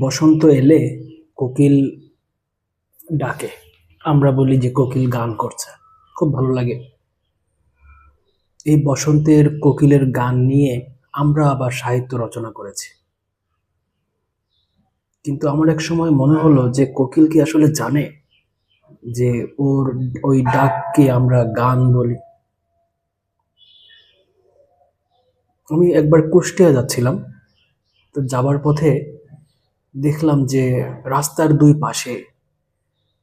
বসন্ত এলে কোকিল ডাকে। আমরা বলি যে কোকিল গান করছে। খুব ভালো লাগে। এই বসন্তের কোকিলের গান নিয়ে আমরা আবার সাহিত্য রচনা করেছি। কিন্তু আমার এক সময় মনে হলো যে কোকিল কি আসলে জানে যে ওর ওই ডাককে আমরা গান বলি? আমি একবার কুষ্টিয়া যাচ্ছিলাম। তো যাবার পথে দেখলাম যে রাস্তার দুই পাশে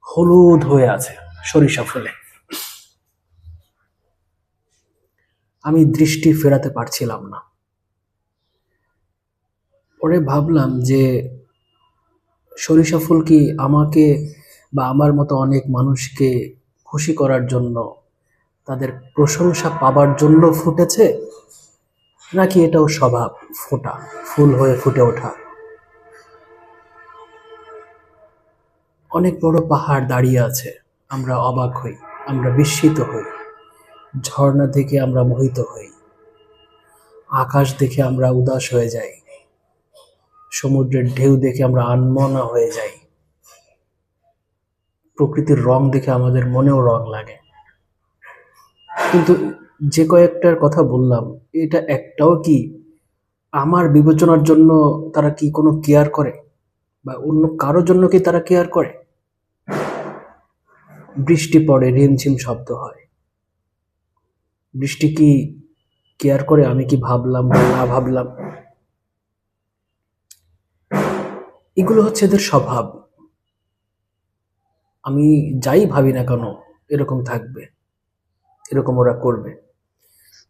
হলুদ হয়ে আছে সরিষা ফুলে। আমি দৃষ্টি ফেরাতে পারছিলাম না। পরে ভাবলাম যে সরিষা ফুল কি আমাকে বা আমার মতো অনেক মানুষকে খুশি করার জন্য, তাদের প্রশংসা পাবার জন্য ফুটেছে, নাকি এটাও স্বভাব, ফোটা, ফুল হয়ে ফুটে ওঠা? অনেক বড় পাহাড় দাঁড়িয়ে আছে। আমরা অবাক হই, আমরা বিস্মিত হই। ঝর্ণা থেকে আমরা মোহিত হই। আকাশ দেখে আমরা উদাস হয়ে যাই। সমুদ্রের ঢেউ দেখে আমরা আনমনা হয়ে যাই। প্রকৃতির রং দেখে আমাদের মনেও রং লাগে। কিন্তু যে কয়েকটার কথা বললাম, এটা একটাও কি আমার বিবেচনার জন্য তারা কি কোনো কেয়ার করে? বা অন্য কারোর জন্য কি তারা কেয়ার করে? বৃষ্টি পড়ে, রিমঝিম শব্দ হয়। বৃষ্টি কি কেয়ার করে? আমি কি ভাবলাম বা না ভাবলাম? এগুলো হচ্ছে এদের স্বভাব। আমি যাই ভাবি না কেন, এরকম থাকবে, এরকম ওরা করবে।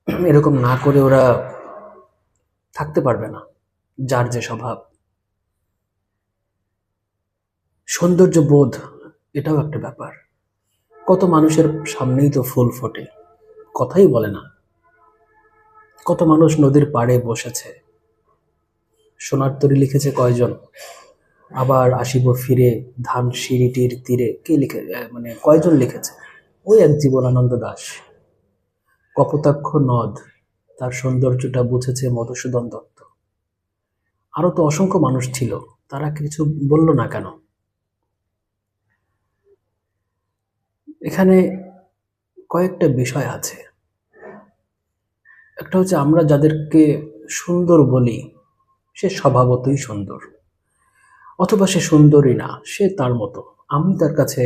এরকম না করে ওরা থাকতে পারবে না, যার যে স্বভাব। সৌন্দর্য বোধ এটাও একটা ব্যাপার। কত মানুষের সামনেই তো ফুল ফোটে। কথাই বলে না। কত মানুষ নদীর পাড়ে বসেছে। সোনার তরী লিখেছে কয়জন? আবার আসিব ফিরে ধান সিঁড়িটির তীরে। কে লিখে মানে কয়জন লিখেছে? ওই এক জীবনানন্দ দাস। কপোতাক্ষ নদ, তার সৌন্দর্যটা বুঝেছে মধুসূদন দত্ত। আরও তো অসংখ্য মানুষ ছিল, তারা কিছু বলল না কেন? এখানে কয়েকটা বিষয় আছে। একটা হচ্ছে আমরা যাদেরকে সুন্দর বলি, সে স্বভাবতই সুন্দর। অথবা সে সুন্দরী না, সে তার মতো। আমি তার কাছে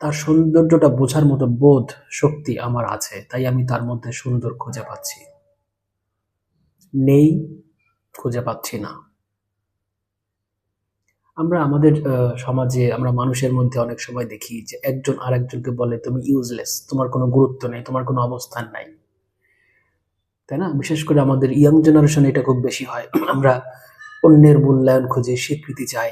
তার সৌন্দর্যটা বোঝার মতো বোধ, শক্তি আমার আছে, তাই আমি তার মধ্যে সুন্দর খুঁজে পাচ্ছি। নেই, খুঁজে পাচ্ছি না। আমরা আমাদের সমাজে আমরা মানুষের মধ্যে অনেক সময় দেখি যে একজন আরেকজনকে বলে, তুমি ইউজলেস তোমার কোনো গুরুত্ব নেই, তোমার কোনো অবস্থান নাই। তাই না? বিশেষ করে আমাদের ইয়াং জেনারেশন এটা খুব বেশি হয়। আমরা অন্যের মূল্যায়ন খুঁজে স্বীকৃতি চাই।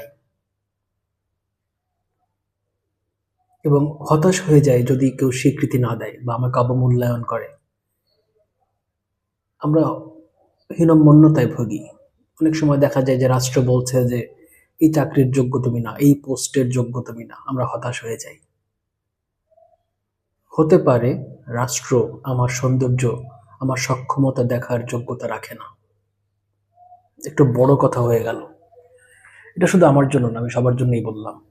এবং হতাশ হয়ে যায় যদি কেউ স্বীকৃতি না দেয় বা আমাকে অবমূল্যায়ন করে। আমরা হীনমন্যতায় ভুগি। অনেক সময় দেখা যায় যে রাষ্ট্র বলছে যে এই চাকরির যোগ্য তুমি না, এই পোস্টের যোগ্য তুমি না। আমরা হতাশ হয়ে যাই। হতে পারে রাষ্ট্র আমার সৌন্দর্য, আমার সক্ষমতা দেখার যোগ্যতা রাখে না। একটু বড় কথা হয়ে গেল। এটা শুধু আমার জন্য না, আমি সবার জন্যই বললাম।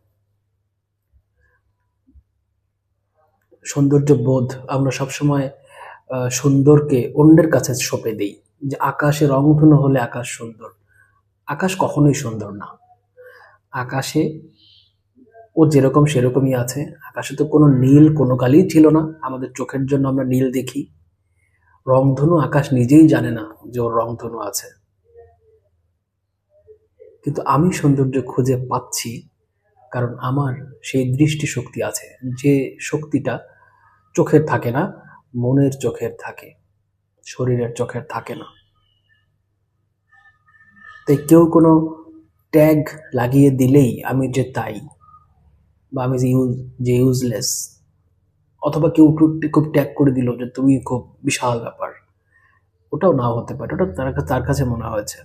সৌন্দর্য বোধ আমরা সবসময় সুন্দরকে অন্যের কাছে সঁপে দিই। যে আকাশে রং রংধনু হলে আকাশ সুন্দর। আকাশ কখনোই সুন্দর না। আকাশে, ও যেরকম সেরকমই আছে। আকাশে তো কোনো নীল কোনো কালই ছিল না। আমাদের চোখের জন্য আমরা নীল দেখি। রংধনু আকাশ নিজেই জানে না যে ওর রংধনু আছে। কিন্তু আমি সৌন্দর্য খুঁজে পাচ্ছি কারণ আমার সেই দৃষ্টি শক্তি আছে, যে শক্তিটা চোখের থাকে না, মনের চোখের থাকে, শরীরের চোখের থাকে না। তাই কেউ কোনো ট্যাগ লাগিয়ে দিলেই আমি যে তাই বা আমি যে ইউজ যে ইউজলেস অথবা কেউ খুব- খুব ট্যাগ করে দিল যে তুমি খুব বিশাল ব্যাপার, ওটাও নাও হতে পারে, ওটা তার কাছে তার কাছে মনে হয়েছে।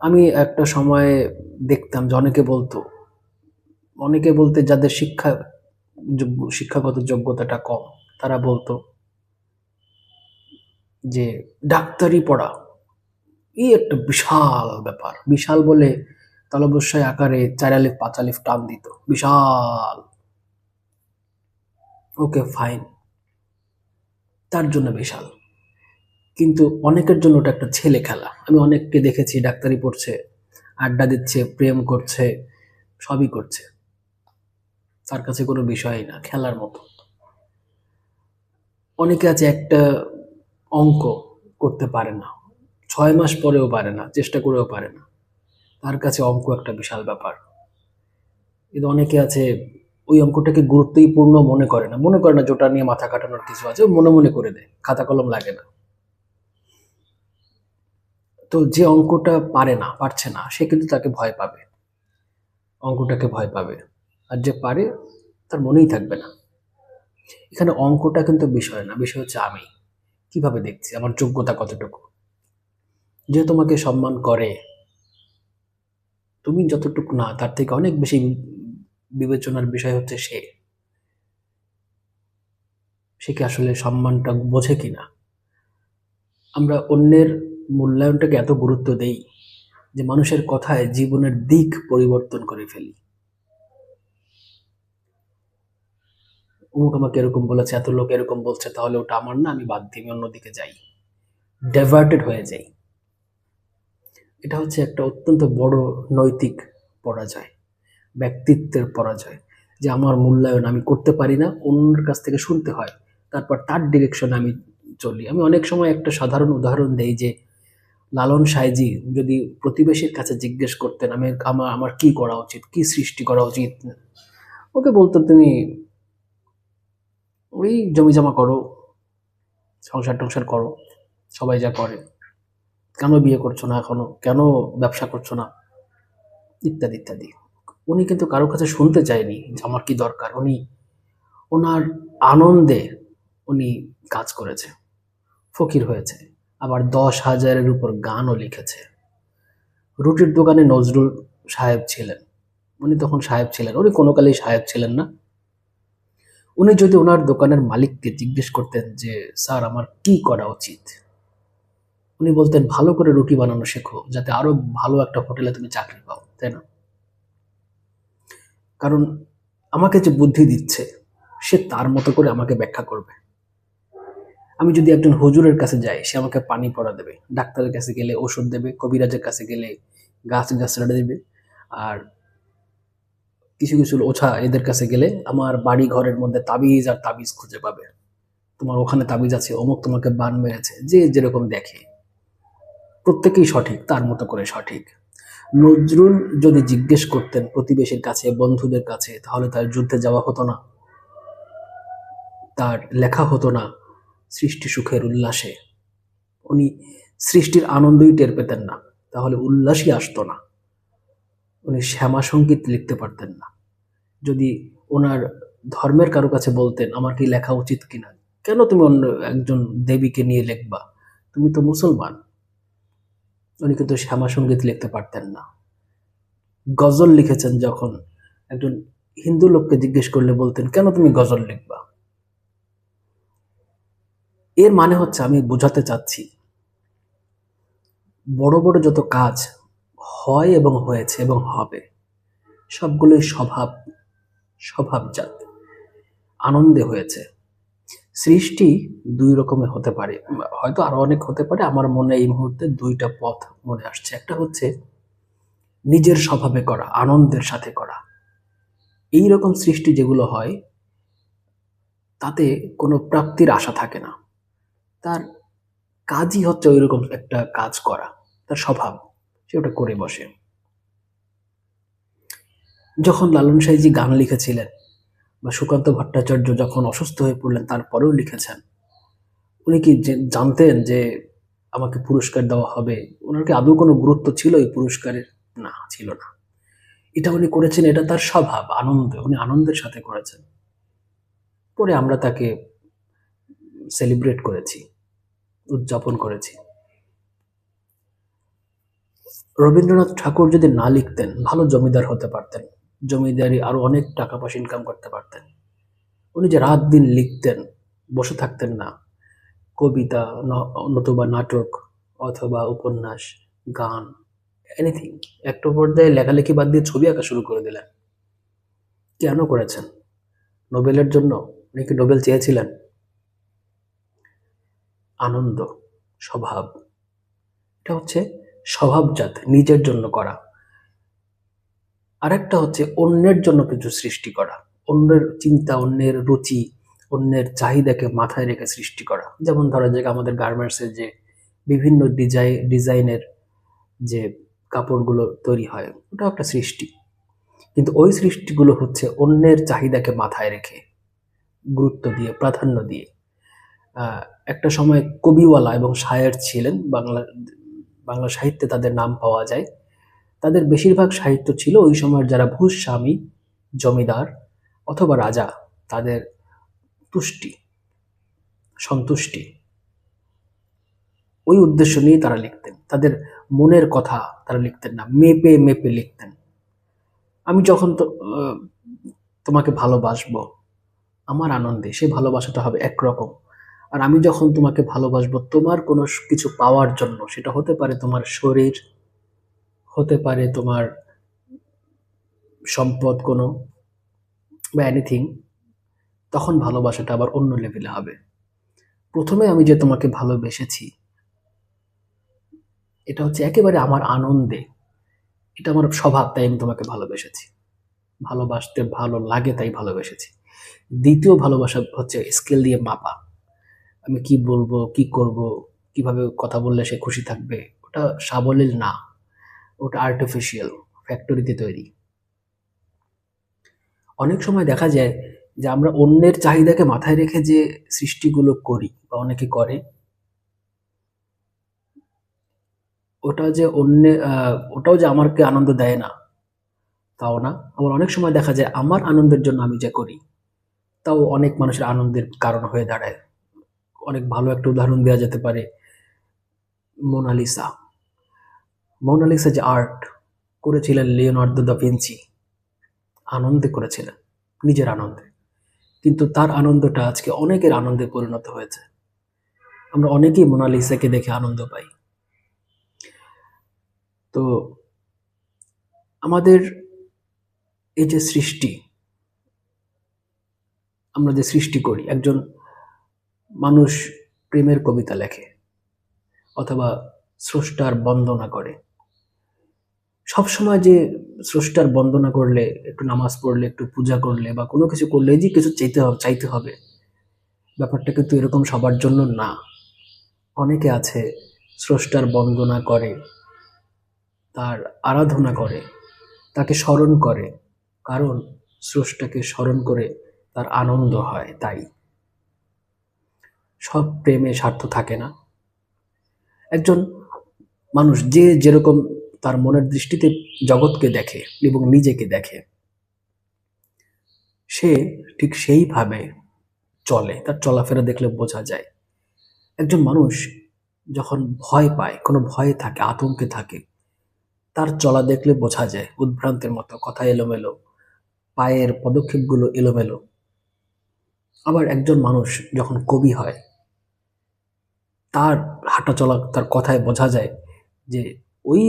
আমি একটা সময় দেখতাম যে অনেকে বলতো, অনেকে বলতে যাদের শিক্ষা শিক্ষাগত যোগ্যতাটা কম, তারা বলতো যে ডাক্তারি পড়া, এই একটা বিশাল ব্যাপার, বিশাল বলে তালবস্যায় আকারে চার আলিফ পাঁচ আলিফ টান দিত। বিশাল। ওকে ফাইন তার জন্য বিশাল। কিন্তু অনেকের জন্য ওটা একটা ছেলে খেলা। আমি অনেককে দেখেছি, ডাক্তারি পড়ছে, আড্ডা দিচ্ছে, প্রেম করছে, সবই করছে। তার কাছে কোনো বিষয়ই না, খেলার মতো। অনেকে আছে একটা অঙ্ক করতে পারে না। ছয় মাস পরেও পারে না, চেষ্টা করেও পারে না। তার কাছে অঙ্ক একটা বিশাল ব্যাপার। কিন্তু অনেকে আছে, ওই অঙ্কটাকে গুরুত্বই পূর্ণ মনে করে না। মনে করে না ওটা নিয়ে মাথা কাটানোর কিছু আছে মনে মনে করে দেয়, খাতা কলম লাগে না। তো যে অঙ্কটা পারে না, পারছে না, সে কিন্তু তাকে ভয় পাবে। অঙ্কটাকে ভয় পাবে। আর যে পারে, তার মনেই থাকবে না। এখানে অঙ্কটা কিন্তু বিষয় না, বিষয় হচ্ছে আমি। কীভাবে দেখছি? আমার যোগ্যতা কতটুকু? যে তোমাকে সম্মান করে তুমি যতটুকু না, তার থেকে অনেক বেশি বিবেচনার বিষয় হচ্ছে সে। সে কি আসলে সম্মানটা বোঝে কিনা? আমরা অন্যের মূল্যায়নটাকে এত গুরুত্ব দেই যে মানুষের কথায় জীবনের দিক পরিবর্তন করে ফেলি। অমুক আমাকে এরকম বলেছে, এত লোক এরকম বলছে, তাহলে ওটা আমার না, আমি বাদ দিই অন্যদিকে যাই। ডাইভার্টেড হয়ে যাই। এটা হচ্ছে একটা অত্যন্ত বড় নৈতিক পরাজয়, ব্যক্তিত্বের পরাজয়, যে আমার মূল্যায়ন আমি করতে পারি না, অন্যের কাছ থেকে শুনতে হয়, তারপর তার ডিরেকশনে আমি চলি। আমি অনেক সময় একটা সাধারণ উদাহরণ দেই যে, লালন সাইজি যদি প্রতিবেশীর কাছে জিজ্ঞেস করতেন, আমি, আমার আমার কী করা উচিত? কি সৃষ্টি করা উচিত? ওকে বলতো তুমি ওই জমি জমা করো সংসার টংসার করো, সবাই যা করে। কেন বিয়ে করছ না এখনও? কেন ব্যবসা করছ না? ইত্যাদি ইত্যাদি। উনি কিন্তু কারোর কাছে শুনতে চায়নি যে আমার কি দরকার। উনি, ওনার আনন্দে উনি কাজ করেছে, ফকির হয়েছে। আবার দশ হাজারের উপর গানও লিখেছে। রুটির দোকানে নজরুল সাহেব ছিলেন। উনি তখন সাহেব ছিলেন। উনি কোনো কালেই সাহেব ছিলেন না। উনি যদি ওনার দোকানের মালিককে জিজ্ঞেস করতেন যে, স্যার, আমার কি করা উচিত? উনি বলতেন, ভালো করে রুটি বানানো শেখো, যাতে আরও ভালো একটা হোটেলে তুমি চাকরি পাও। তাই না? কারণ আমাকে যে বুদ্ধি দিচ্ছে, সে তার মতো করে আমাকে ব্যাখ্যা করবে। আমি যদি একজন হুজুরের কাছে যাই, সে আমাকে পানি পড়া দেবে, ডাক্তারের কাছে গেলে ওষুধ দেবে, কবিরাজের কাছে গেলে গাছ গাছড়া দেবে, আর কিছু কিছু ওছা এদের কাছে গেলে আমার বাড়ি ঘরের মধ্যে তাবিজ আর তাবিজ খুঁজে পাবে। তোমার ওখানে তাবিজ আছে, অমুক তোমাকে বান মেরেছে, যে যেরকম দেখে। প্রত্যেকেই সঠিক, তার মতো করে সঠিক। নজরুল যদি জিজ্ঞেস করতেন প্রতিবেশীর কাছে, বন্ধুদের কাছে, তাহলে তার যুদ্ধে যাওয়া হতো না। তার লেখা হতো না, সৃষ্টি সুখের উল্লাসে। উনি সৃষ্টির আনন্দই টের পেতেন না, তাহলে উল্লাসই আসতো না। উনি শ্যামা সংগীত লিখতে পারতেন না। যদি ওনার ধর্মের কারও কাছে বলতেন, আমার কি লেখা উচিত কিনা? কেন তুমি অন্য একজন দেবীকে নিয়ে লিখবা? তুমি তো মুসলমান। উনি কিন্তু শ্যামা সংগীত লিখতে পারতেন না। গজল লিখেছেন যখন একজন হিন্দু লোককে জিজ্ঞেস করলে বলতেন, কেন তুমি গজল লিখবা? এর মানে হচ্ছে আমি বোঝাতে চাচ্ছি, বড় বড় যত কাজ হয় এবং হয়েছে এবং হবে, সবগুলোই স্বভাব, স্বভাবজাত, আনন্দে হয়েছে। সৃষ্টি দুই রকমের হতে পারে। হয়তো আরও অনেক হতে পারে। আমার মনে এই মুহূর্তে দুইটা পথ মনে আসছে। একটা হচ্ছে নিজের স্বভাবে করা, আনন্দের সাথে করা। এই রকম সৃষ্টি যেগুলো হয়, তাতে কোনো প্রাপ্তির আশা থাকে না। তার কাজই হচ্ছে ওই রকম একটা কাজ করা, তার স্বভাব, সে ওটা করে বসে। যখন লালন সাইজি গান লিখেছিলেন বা সুকান্ত ভট্টাচার্য যখন অসুস্থ হয়ে পড়লেন, তারপরেও লিখেছেন। উনি কি জানতেন যে আমাকে পুরস্কার দেওয়া হবে? ওনার কি আদৌ কোনো গুরুত্ব ছিল এই পুরস্কারের? না, ছিল না। এটা উনি করেছেন, এটা তার স্বভাব, আনন্দ। উনি আনন্দের সাথে করেছেন। পরে আমরা তাকে সেলিব্রেট করেছি, উদযাপন করেছি। রবীন্দ্রনাথ ঠাকুর যদি না লিখতেন, ভালো জমিদার হতে পারতেন। জমিদারি আরও অনেক টাকা পয়সা ইনকাম করতে পারতেন। উনি যে রাত দিন লিখতেন, বসে থাকতেন না। কবিতা নতুবা নাটক অথবা উপন্যাস, গান এনিথিং একটা পর্যায়ে লেখালেখি বাদ দিয়ে ছবি আঁকা শুরু করে দিলেন। কেন করেছেন? নোবেলের জন্য? উনি কি নোবেল চেয়েছিলেন? আনন্দ, স্বভাব। এটা হচ্ছে স্বভাবজাত, নিজের জন্য করা। আরেকটা হচ্ছে অন্যের জন্য কিছু সৃষ্টি করা। অন্যের চিন্তা, অন্যের রুচি, অন্যের চাহিদাকে মাথায় রেখে সৃষ্টি করা। যেমন ধরা যাক আমাদের গার্মেন্টসের যে বিভিন্ন ডিজাইন ডিজাইনের যে কাপড়গুলো তৈরি হয় ওটা একটা সৃষ্টি। কিন্তু ওই সৃষ্টিগুলো হচ্ছে অন্যের চাহিদাকে মাথায় রেখে গুরুত্ব দিয়ে, প্রাধান্য দিয়ে। একটা সময় কবিওয়ালা এবং শায়ের ছিলেন, বাংলা বাংলা সাহিত্যে তাদের নাম পাওয়া যায়। তাদের বেশিরভাগ সাহিত্য ছিল ওই সময়ের যারা ভূস্বামী জমিদার অথবা রাজা, তাদের তুষ্টি, সন্তুষ্টি। ওই উদ্দেশ্য নিয়ে তারা লিখতেন। তাদের মনের কথা তারা লিখতেন না, মেপে মেপে লিখতেন। আমি যখন তো তোমাকে ভালোবাসবো, আমার আনন্দে সে ভালোবাসাটা হবে একরকম। আর আমি যখন তোমাকে ভালোবাসবো, তোমার কোনো কিছু পাওয়ার জন্য, সেটা হতে পারে তোমার শরীর হতে পারে তোমার সম্পদ কোনো বা এনিথিং তখন ভালোবাসাটা আবার অন্য লেভেলে হবে। প্রথমে আমি যে তোমাকে ভালোবেসেছি, এটা হচ্ছে একেবারে আমার আনন্দে। এটা আমার স্বভাব, তাই আমি তোমাকে ভালোবেসেছি। ভালোবাসতে ভালো লাগে, তাই ভালোবেসেছি। দ্বিতীয় ভালোবাসা হচ্ছে স্কেল দিয়ে মাপা। আমি কি বলব, কি করব, কীভাবে কথা বললে সে খুশি থাকবে, ওটা সাবলীল না। ওটা আর্টিফিশিয়াল ফ্যাক্টরিতে তৈরি। অনেক সময় দেখা যায় যে আমরা অন্যের চাহিদাকে মাথায় রেখে যে সৃষ্টিগুলো করি বা অনেকে করে, ওটা যে অন্য ওটাও যে আমাকে আনন্দ দেয় না, তাও না। আবার অনেক সময় দেখা যায় আমার আনন্দের জন্য আমি যা করি, তাও অনেক মানুষের আনন্দের কারণ হয়ে দাঁড়ায়। অনেক ভালো একটা উদাহরণ দেওয়া যেতে পারে মোনালিসা। মোনালিসা যে আর্ট করেছিলেন লিওনার্দো দা ভিঞ্চি আনন্দে করেছিলেন, নিজের আনন্দে। কিন্তু তার আনন্দটা আজকে অনেকের আনন্দে পরিণত হয়েছে। আমরা অনেকেই মোনালিসাকে দেখে আনন্দ পাই। তো আমাদের এই যে সৃষ্টি, আমরা যে সৃষ্টি করি, একজন মানুষ প্রেমের কবিতা লেখে, অথবা স্রষ্টার বন্দনা করে। সবসময় যে স্রষ্টার বন্দনা করলে, একটু নামাজ পড়লে, একটু পূজা করলে বা কোনো কিছু করলে যে কিছু চাইতে হবে চাইতে হবে ব্যাপারটা কিন্তু এরকম সবার জন্য না। অনেকে আছে, স্রষ্টার বন্দনা করে, তার আরাধনা করে, তাকে স্মরণ করে, কারণ স্রষ্টাকে স্মরণ করে তার আনন্দ হয় তাই। সব প্রেমে স্বার্থ থাকে না। একজন মানুষ যে যেরকম তার মনের দৃষ্টিতে জগৎকে দেখে এবং নিজেকে দেখে। সে ঠিক সেইভাবে চলে, তার চলাফেরা দেখলে বোঝা যায়। একজন মানুষ যখন ভয় পায়, কোনো ভয়ে থাকে, আতঙ্কে থাকে, তার চলা দেখলে বোঝা যায়, উদ্ভ্রান্তের মতো, কথা এলোমেলো, পায়ের পদক্ষেপগুলো এলোমেলো। আবার একজন মানুষ যখন কবি হয়, তার হাঁটা চলা তার কথায় বোঝা যায় যে ওই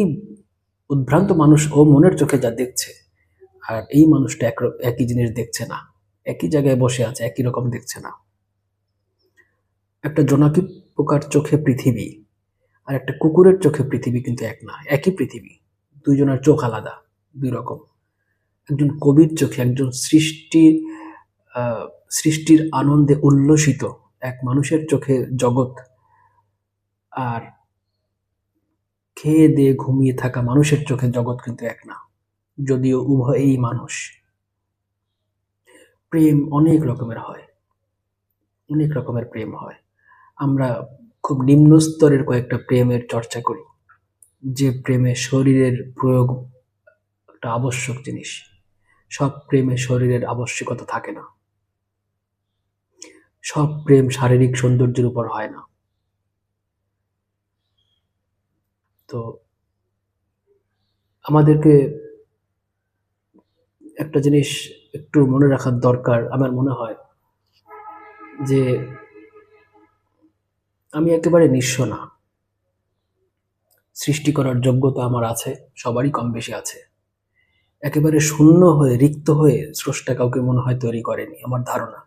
উদ্ভ্রান্ত মানুষ ও মনের চোখে যা দেখছে আর এই মানুষটা এক একই জিনিস দেখছে না। একই জায়গায় বসে আছে একই রকম দেখছে না। একটা জোনাকি পোকার চোখে পৃথিবী আর একটা কুকুরের চোখে পৃথিবী কিন্তু এক না একই পৃথিবী। দুইজনের চোখ আলাদা দুই রকম। একজন কবির চোখে একজন সৃষ্টি আহ, সৃষ্টির আনন্দে উল্লসিত এক মানুষের চোখে জগৎ আর খেয়ে দিয়ে ঘুমিয়ে থাকা মানুষের চোখে জগৎ কিন্তু এক না, যদিও উভয়ই মানুষ। প্রেম অনেক রকমের হয়, অনেক রকমের প্রেম হয়। আমরা খুব নিম্ন স্তরের কয়েকটা প্রেমের চর্চা করি, যে প্রেমে শরীরের প্রয়োগ একটা আবশ্যক জিনিস। সব প্রেমে শরীরের আবশ্যকতা থাকে না। সব প্রেম শারীরিক সৌন্দর্যের উপর হয় না। তো আমাদেরকে একটা জিনিস একটু মনে রাখার দরকার আমার মনে হয়, যে আমি একেবারে নিঃস্ব না। সৃষ্টি করার যোগ্যতা আমার আছে, সবারই কম বেশি আছে। একেবারে শূন্য হয়ে, রিক্ত হয়ে স্রষ্টা কাউকে মনে হয় তৈরি করেনি, আমার ধারণা।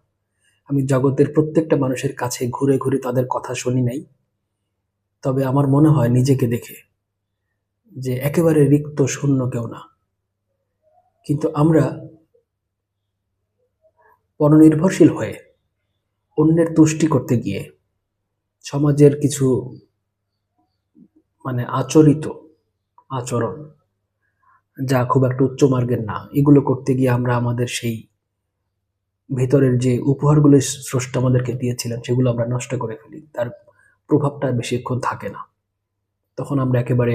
আমি জগতের প্রত্যেকটা মানুষের কাছে ঘুরে ঘুরে তাদের কথা শুনি নাই, তবে আমার মনে হয় নিজেকে দেখে যে একেবারে রিক্ত শূন্য কেউ না। কিন্তু আমরা পরনির্ভরশীল হয়ে অন্যের তুষ্টি করতে গিয়ে সমাজের কিছু মানে আচরিত আচরণ, যা খুব একটা উচ্চ মার্গের না, এগুলো করতে গিয়ে আমরা আমাদের সেই ভিতরের যে উপহারগুলো স্রষ্টা আমাদেরকে দিয়েছিলেন, সেগুলো আমরা নষ্ট করে ফেলি। তার প্রভাবটা বেশিক্ষণ থাকে না। তখন আমরা একেবারে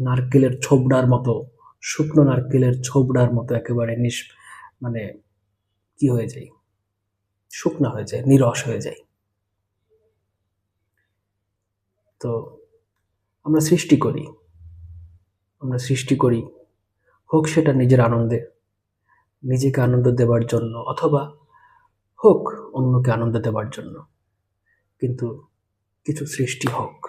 নারকেলের ছোবড়ার মতো, শুকনো নারকেলের ছোবড়ার মতো একেবারে নিস মানে কি হয়ে যায়? শুকনা হয়ে যায়, নিরস হয়ে যায়। তো আমরা সৃষ্টি করি, আমরা সৃষ্টি করি, হোক সেটা নিজের আনন্দে, নিজেকে আনন্দ দেওয়ার জন্য অথবা হোক অন্যকে আনন্দ দেওয়ার জন্য। কিন্তু কিছু সৃষ্টি হোক।